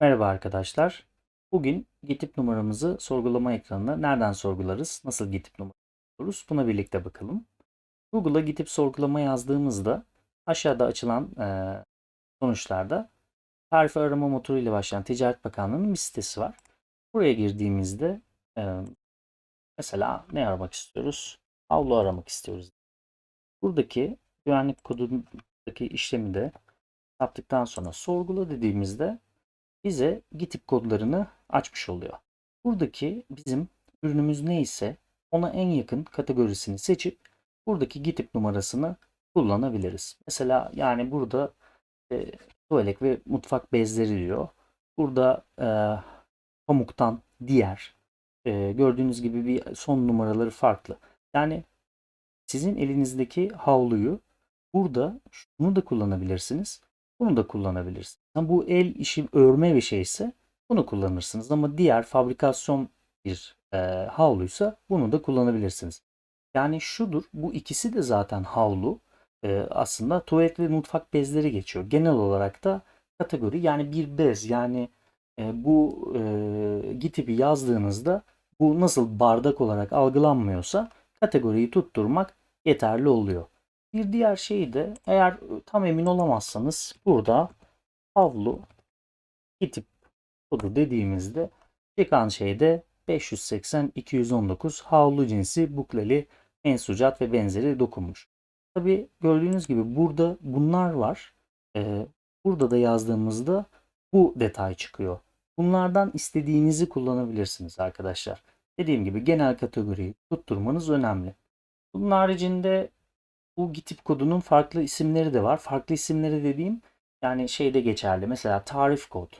Merhaba arkadaşlar. Bugün GİTİP numaramızı sorgulama ekranına nereden sorgularız, nasıl GİTİP numarası buluruz buna birlikte bakalım. Google'a GİTİP sorgulama yazdığımızda aşağıda açılan e, sonuçlarda tarife arama motoru ile başlayan Ticaret Bakanlığı'nın bir sitesi var. Buraya girdiğimizde e, mesela ne aramak istiyoruz? Havlu aramak istiyoruz. Buradaki güvenlik kodundaki işlemi de yaptıktan sonra sorgula dediğimizde bize GİTİP kodlarını açmış oluyor. Buradaki bizim ürünümüz neyse ona en yakın kategorisini seçip buradaki GİTİP numarasını kullanabiliriz. Mesela yani burada e, tuvalet ve mutfak bezleri diyor. Burada e, pamuktan diğer e, gördüğünüz gibi bir son numaraları farklı. Yani sizin elinizdeki havluyu burada şunu da kullanabilirsiniz. Bunu da kullanabilirsiniz. Yani bu el işi örme bir şeyse bunu kullanırsınız. Ama diğer fabrikasyon bir e, havluysa bunu da kullanabilirsiniz. Yani şudur bu ikisi de zaten havlu. E, aslında tuvalet ve mutfak bezleri geçiyor. Genel olarak da kategori yani bir bez yani e, bu e, GİTİP'i yazdığınızda bu nasıl bardak olarak algılanmıyorsa kategoriyi tutturmak yeterli oluyor. Bir diğer şey de eğer tam emin olamazsanız burada havlu GİTİP kodu dediğimizde çıkan şey de 580-219 havlu cinsi bukleli mensucat ve benzeri dokunmuş. Tabi gördüğünüz gibi burada bunlar var. Ee, burada da yazdığımızda bu detay çıkıyor. Bunlardan istediğinizi kullanabilirsiniz arkadaşlar. Dediğim gibi genel kategoriyi tutturmanız önemli. Bunun haricinde bu GİTİP kodunun farklı isimleri de var. Farklı isimleri dediğim yani şeyde geçerli. Mesela tarif kod,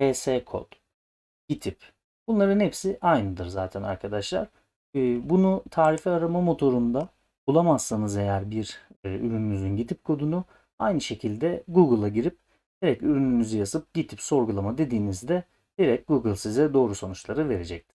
PS kod, GİTİP. Bunların hepsi aynıdır zaten arkadaşlar. Ee, Bunu tarife arama motorunda bulamazsanız eğer bir e, ürününüzün GİTİP kodunu aynı şekilde Google'a girip direkt ürününüzü yazıp GİTİP sorgulama dediğinizde direkt Google size doğru sonuçları verecektir.